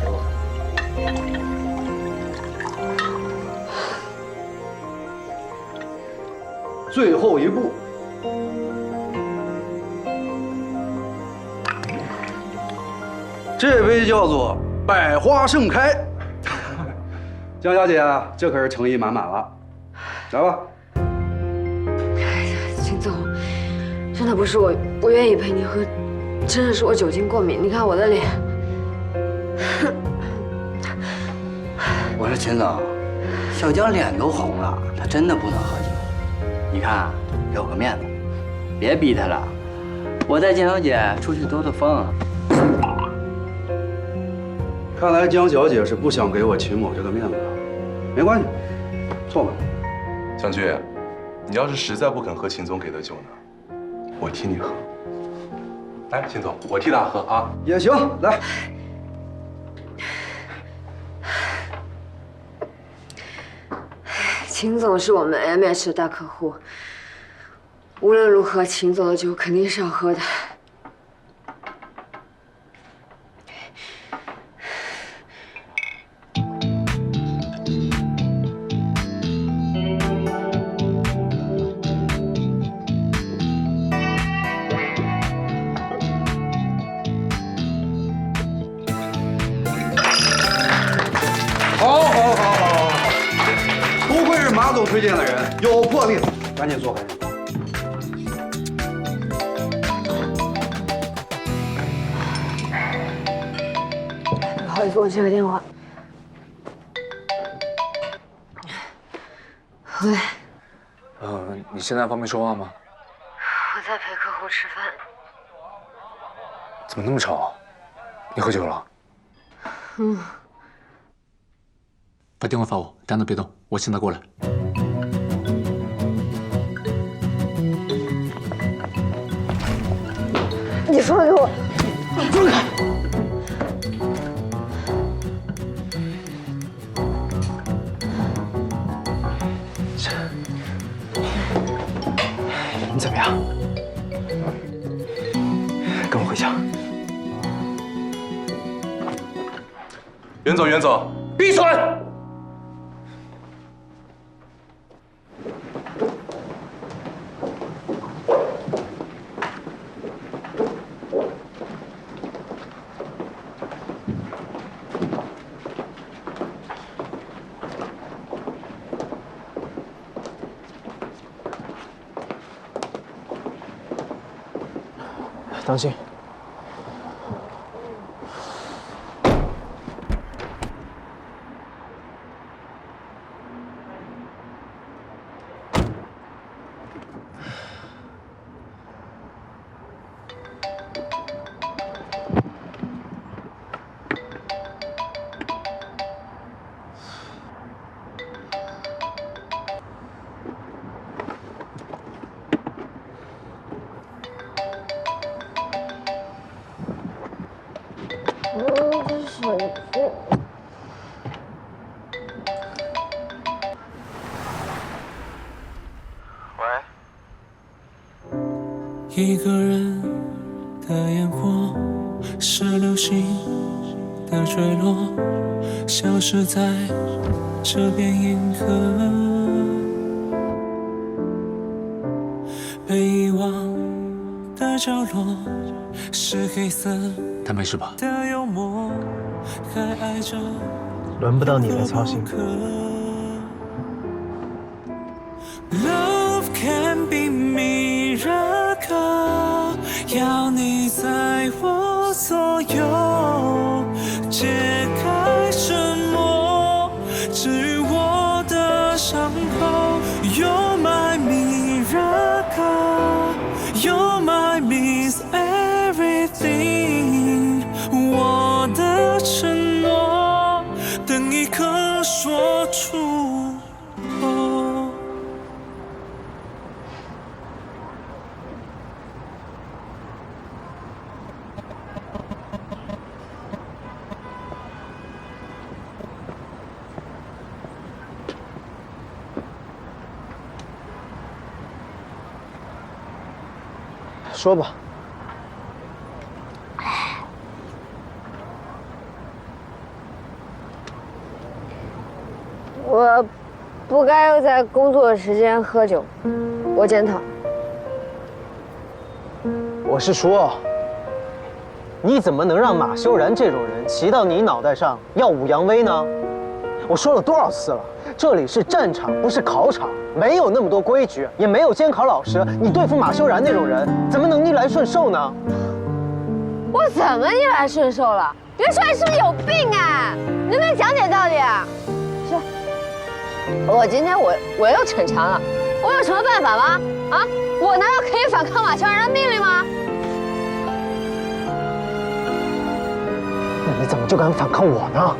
给我。最后一步，这杯叫做百花盛开。江小姐，这可是诚意满满了，来吧。秦总，真的不是我不愿意陪你喝，真的是我酒精过敏。你看我的脸。我说秦总，小江脸都红了，他真的不能喝酒。你看，给我个面子，别逼他了。我带江小姐出去兜兜风。看来江小姐是不想给我秦某这个面子了，没关系，坐吧。将军，你要是实在不肯喝秦总给的酒呢，我替你喝。来，秦总，我替他喝啊。也行，来。秦总是我们 M H 的大客户，无论如何，秦总的酒肯定是要喝的。总推荐的人，有魄力，赶紧做，赶紧做。不好意思，我接个电话。喂，呃，你现在方便说话吗？我在陪客户吃饭。怎么那么吵？你喝酒了？嗯，把电话发我，单独别动，我现在过来。你说给我，放开！你怎么样？跟我回家。袁总，袁总，闭嘴！当心！喂一个人的烟火，是流星的坠落，消失在这片银河。的角落，是黑色他没事吧？的幽默，还爱着轮不到你来操心。Love can be miracle，要你在我左右，解开出口。说吧，我不该在工作时间喝酒，我检讨。我是说，你怎么能让马修然这种人骑到你脑袋上耀武扬威呢？我说了多少次了，这里是战场，不是考场，没有那么多规矩，也没有监考老师。你对付马修然那种人，怎么能逆来顺受呢？我怎么逆来顺受了？袁帅是不是有病啊？能不能讲点道理啊？我今天我我又逞强了，我有什么办法吗？啊，我难道可以反抗马乔然的命令吗？那你怎么就敢反抗我呢？